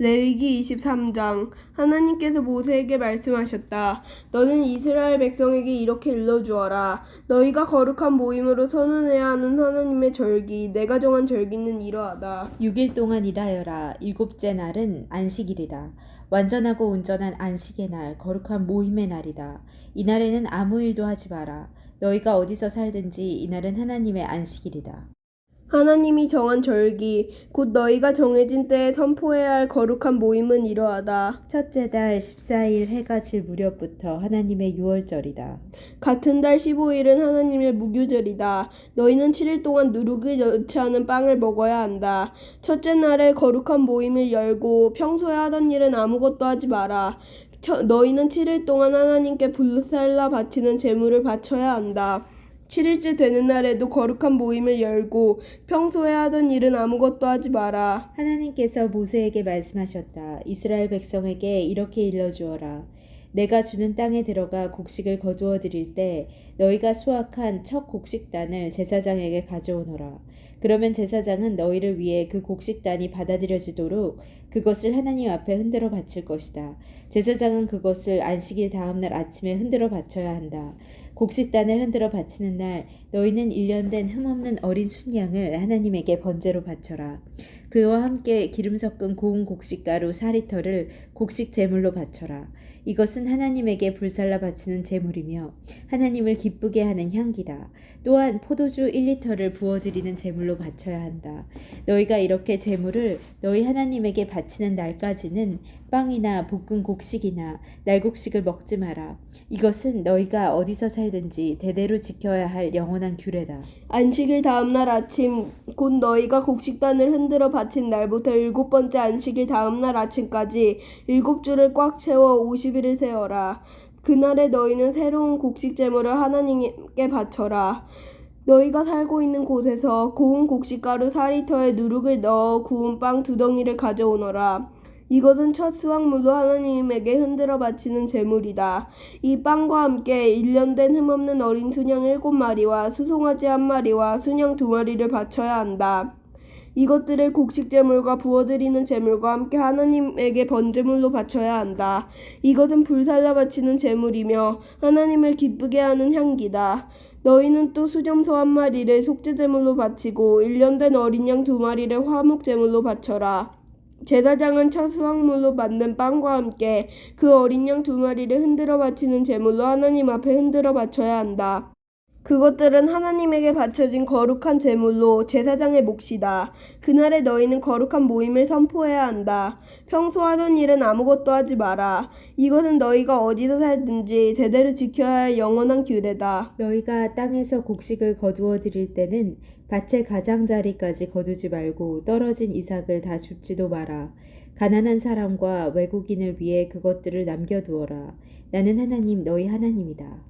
레위기 23장 하나님께서 모세에게 말씀하셨다. 너는 이스라엘 백성에게 이렇게 일러주어라. 너희가 거룩한 모임으로 선언해야 하는 하나님의 절기, 내가 정한 절기는 이러하다. 6일 동안 일하여라. 일곱째 날은 안식일이다. 완전하고 온전한 안식의 날, 거룩한 모임의 날이다. 이날에는 아무 일도 하지 마라. 너희가 어디서 살든지 이날은 하나님의 안식일이다. 하나님이 정한 절기, 곧 너희가 정해진 때에 선포해야 할 거룩한 모임은 이러하다. 첫째 달 14일 해가 질 무렵부터 하나님의 유월절이다. 같은 달 15일은 하나님의 무교절이다. 너희는 7일 동안 누룩을 넣지 않은 빵을 먹어야 한다. 첫째 날에 거룩한 모임을 열고 평소에 하던 일은 아무것도 하지 마라. 겨- 너희는 7일 동안 하나님께 불살라 바치는 제물을 바쳐야 한다. 7일째 되는 날에도 거룩한 모임을 열고 평소에 하던 일은 아무것도 하지 마라. 하나님께서 모세에게 말씀하셨다. 이스라엘 백성에게 이렇게 일러주어라. 내가 주는 땅에 들어가 곡식을 거두어 드릴 때 너희가 수확한 첫 곡식단을 제사장에게 가져오너라. 그러면 제사장은 너희를 위해 그 곡식단이 받아들여지도록 그것을 하나님 앞에 흔들어 바칠 것이다. 제사장은 그것을 안식일 다음날 아침에 흔들어 바쳐야 한다. 곡식단을 흔들어 바치는 날 너희는 일년된 흠없는 어린 순양을 하나님에게 번제로 바쳐라. 그와 함께 기름 섞은 고운 곡식가루 4리터를 곡식 제물로 바쳐라. 이것은 하나님에게 불살라 바치는 제물이며 하나님을 기쁘게 하는 향기다. 또한 포도주 1리터를 부어드리는 제물로 바쳐야 한다. 너희가 이렇게 제물을 너희 하나님에게 바치는 날까지는 빵이나 볶은 곡식이나 날곡식을 먹지 마라. 이것은 너희가 어디서 살든지 대대로 지켜야 할 영원한 규례다. 안식일 다음날 아침 곧 너희가 곡식단을 흔들어 바친 날부터 일곱 번째 안식일 다음날 아침까지 일곱 줄을 꽉 채워 50일을 세어라. 그날에 너희는 새로운 곡식 제물을 하나님께 바쳐라. 너희가 살고 있는 곳에서 고운 곡식가루 4리터에 누룩을 넣어 구운 빵 두 덩이를 가져오너라. 이것은 첫 수확물로 하나님에게 흔들어 바치는 제물이다. 이 빵과 함께 1년 된 흠없는 어린 순양 일곱 마리와 수송아지 한 마리와 순양 두 마리를 바쳐야 한다. 이것들을 곡식 제물과 부어드리는 제물과 함께 하나님에게 번제물로 바쳐야 한다. 이것은 불살라 바치는 제물이며 하나님을 기쁘게 하는 향기다. 너희는 또 수점소 한 마리를 속죄 제물로 바치고 1년 된 어린 양 두 마리를 화목 제물로 바쳐라. 제사장은 첫 수확물로 만든 빵과 함께 그 어린 양 두 마리를 흔들어 바치는 제물로 하나님 앞에 흔들어 바쳐야 한다. 그것들은 하나님에게 바쳐진 거룩한 제물로 제사장의 몫이다. 그날에 너희는 거룩한 모임을 선포해야 한다. 평소 하던 일은 아무것도 하지 마라. 이것은 너희가 어디서 살든지 대대로 지켜야 할 영원한 규례다. 너희가 땅에서 곡식을 거두어 드릴 때는 밭의 가장자리까지 거두지 말고 떨어진 이삭을 다 줍지도 마라. 가난한 사람과 외국인을 위해 그것들을 남겨두어라. 나는 하나님 너희 하나님이다.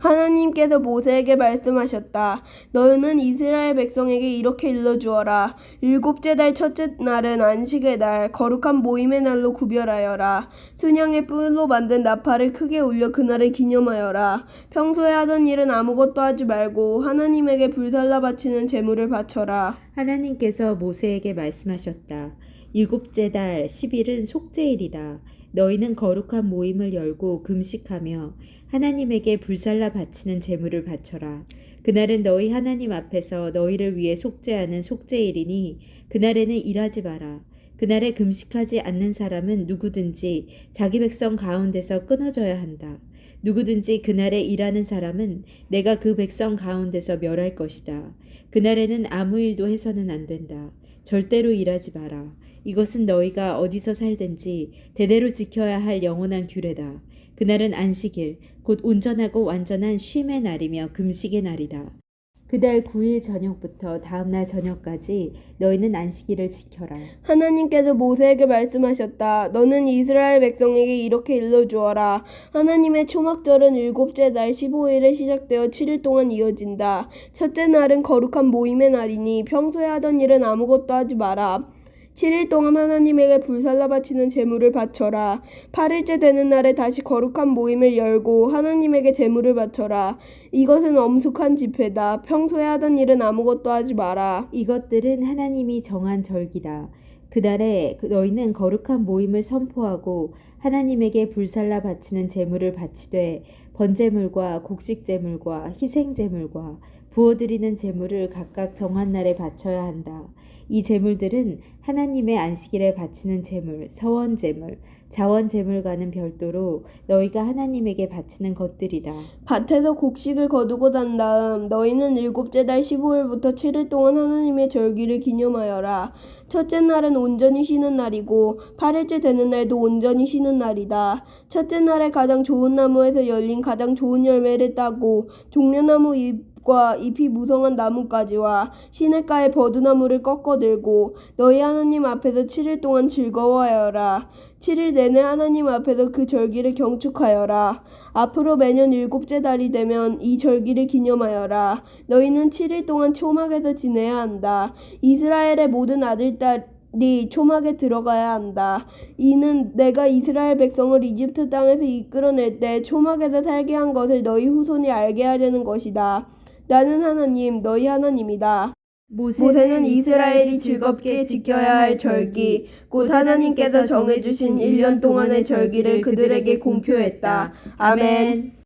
하나님께서 모세에게 말씀하셨다. 너희는 이스라엘 백성에게 이렇게 일러주어라. 일곱째 달 첫째 날은 안식의 날, 거룩한 모임의 날로 구별하여라. 순양의 뿔로 만든 나팔을 크게 울려 그날을 기념하여라. 평소에 하던 일은 아무것도 하지 말고 하나님에게 불살라 바치는 제물을 바쳐라. 하나님께서 모세에게 말씀하셨다. 일곱째 달 10일은 속죄일이다. 너희는 거룩한 모임을 열고 금식하며 하나님에게 불살라 바치는 제물을 바쳐라. 그날은 너희 하나님 앞에서 너희를 위해 속죄하는 속죄일이니 그날에는 일하지 마라. 그날에 금식하지 않는 사람은 누구든지 자기 백성 가운데서 끊어져야 한다. 누구든지 그날에 일하는 사람은 내가 그 백성 가운데서 멸할 것이다. 그날에는 아무 일도 해서는 안 된다. 절대로 일하지 마라. 이것은 너희가 어디서 살든지 대대로 지켜야 할 영원한 규례다. 그날은 안식일, 곧 온전하고 완전한 쉼의 날이며 금식의 날이다. 그달 9일 저녁부터 다음날 저녁까지 너희는 안식일을 지켜라. 하나님께서 모세에게 말씀하셨다. 너는 이스라엘 백성에게 이렇게 일러주어라. 하나님의 초막절은 일곱째 날 15일에 시작되어 7일 동안 이어진다. 첫째 날은 거룩한 모임의 날이니 평소에 하던 일은 아무것도 하지 마라. 7일 동안 하나님에게 불살라 바치는 제물을 바쳐라. 8일째 되는 날에 다시 거룩한 모임을 열고 하나님에게 제물을 바쳐라. 이것은 엄숙한 집회다. 평소에 하던 일은 아무것도 하지 마라. 이것들은 하나님이 정한 절기다. 그날에 그 너희는 거룩한 모임을 선포하고 하나님에게 불살라 바치는 제물을 바치되 번제물과 곡식 제물과 희생 제물과 부어드리는 제물을 각각 정한 날에 바쳐야 한다. 이 제물들은 하나님의 안식일에 바치는 제물, 서원 제물, 자원 제물과는 별도로 너희가 하나님에게 바치는 것들이다. 밭에서 곡식을 거두고 난 다음 너희는 일곱째 달 15일부터 7일 동안 하나님의 절기를 기념하여라. 첫째 날은 온전히 쉬는 날이고 8일째 되는 날도 온전히 쉬는 날이다. 첫째 날에 가장 좋은 나무에서 열린 가장 좋은 열매를 따고 종려나무 잎 과 잎이 무성한 나뭇가지와 시냇가의 버드나무를 꺾어 들고 너희 하나님 앞에서 7일 동안 즐거워하여라. 7일 내내 하나님 앞에서 그 절기를 경축하여라. 앞으로 매년 일곱째 달이 되면 이 절기를 기념하여라. 너희는 7일 동안 초막에서 지내야 한다. 이스라엘의 모든 아들 딸 이 초막에 들어가야 한다. 이는 내가 이스라엘 백성을 이집트 땅에서 이끌어낼 때 초막에서 살게 한 것을 너희 후손이 알게 하려는 것이다. 나는 하나님, 너희 하나님이다. 모세는 이스라엘이 즐겁게 지켜야 할 절기, 곧 하나님께서 정해주신 1년 동안의 절기를 그들에게 공표했다. 아멘.